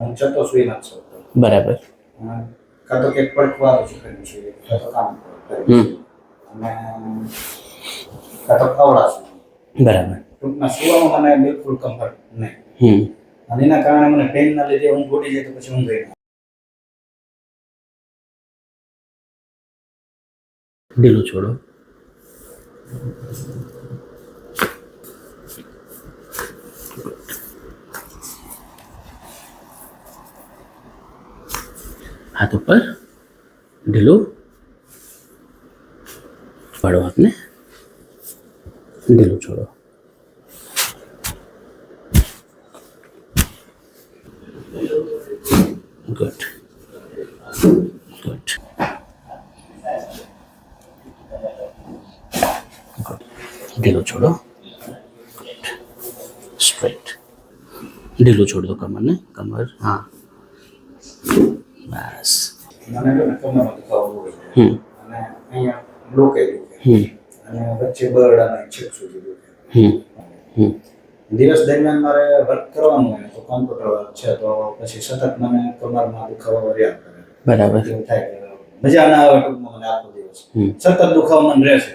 હું જતો નથી શકતો બરાબર. કાં તો પડકવાનું છે કર્યું છે કાં તો કામ કર્યું છે. અને કાં તો ખવડાશું બરાબર. ટૂંકમાં સુવામાં મને બિલકુલ કમ્ફર્ટ નહીં. અને એના કારણે મને પેઇનના લીધે હું ઉડી જાય તો પછી હું ગઈ ઢીલું છોડો. હાથ ઉપર ઢીલું પાડો હાથને ઢીલું છોડો ગુડ ગુડ ઢીલું છોડો સ્ટ્રેટ ઢીલું છોડ દો કમરને કમર હા બસ. મને ને કમરમાં દુખાવો હમ. અને અહીંયા દુખે હમ અને વચ્ચે બરડાના છેક સુધી હમ. હમ. દિવસ દરમિયાન મારે વર્ક કરવાનું હોય તો કોમ્પ્યુટર વર્ક છે તો પછી સતત મને કમરમાં દુખાવો રહ્યા કરે. બરાબર. એવું થાય મજા ના આવે ટૂંકમાં મને આખો દિવસ. સતત દુખાવો મને રહેશે.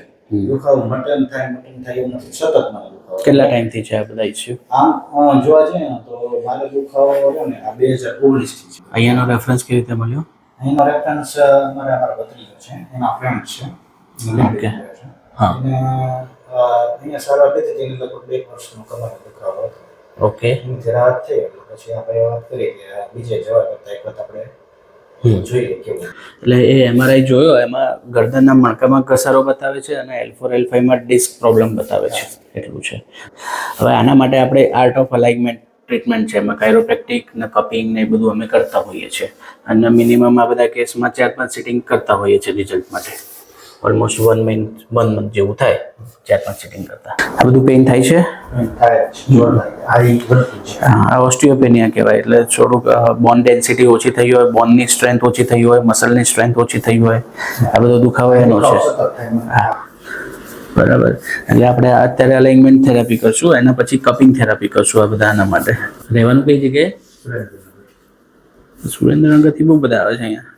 દુખાવો મટન થાય મટન થાય એવું નથી. સતત મને દુખાવો. કેટલા ટાઈમથી છે આ બધા ઇસ્યુ આમ જોવા જઈએ ને તો મારે દુખાવો રહ્યો ને આ બે હજાર ઓગણીસથી છે. અહીંયાનો રેફરન્સ કેવી રીતે મળ્યો? અહીંનો રેફરન્સ મારા અમારા ભત્રીજો છે એના ફ્રેન્ડ છે. ઓકે હા. અહીંયા સારવાર લીધી તેની લગભગ બે વર્ષનો કમર દુખાવો હતો. ઓકે જરા થઈ એટલે પછી આપણે વાત કરીએ કે બીજે જવા કરતા એક વખત આપણે એટલે એ એમઆરઆઈ જોયો એમાં ગરદનના મણકામાં ઘસારો બતાવે છે અને એલ ફોર એલ ફાઈવમાં ડિસ્ક પ્રોબ્લેમ બતાવે છે. એટલું છે. હવે આના માટે આપણે આર્ટ ઓફ અલાઇનમેન્ટ ટ્રીટમેન્ટ છે. એમાં કાયરોપ્રેક્ટિક ને કપિંગ ને એ બધું અમે કરતા હોઈએ છીએ. અને મિનિમમ આ બધા કેસમાં ચાર પાંચ સિટિંગ કરતા હોઈએ છીએ રિઝલ્ટ માટે. Almost one month one month જેવું થાય ચાર પાંચ સેટિંગ કરતા. આ બધું પેઇન થાય છે? આ ઓસ્ટિયોપેનિયા કહેવાય એટલે થોડુંક બોન ડેન્સિટી ઓછી થઈ હોય બોનની સ્ટ્રેન્થ ઓછી થઈ હોય મસલની સ્ટ્રેન્થ ઓછી થઈ હોય આ બધો દુખાવો એનો છે બરાબર. એટલે આપણે અત્યારે અલાઇનમેન્ટ થેરાપી કરશું એના પછી કપિંગ થેરાપી કરશું આ બધા આના માટે. રહેવાનું કઈ જગ્યાએ? સુરેન્દ્રનગરથી બહુ બધા આવે છે અહીંયા.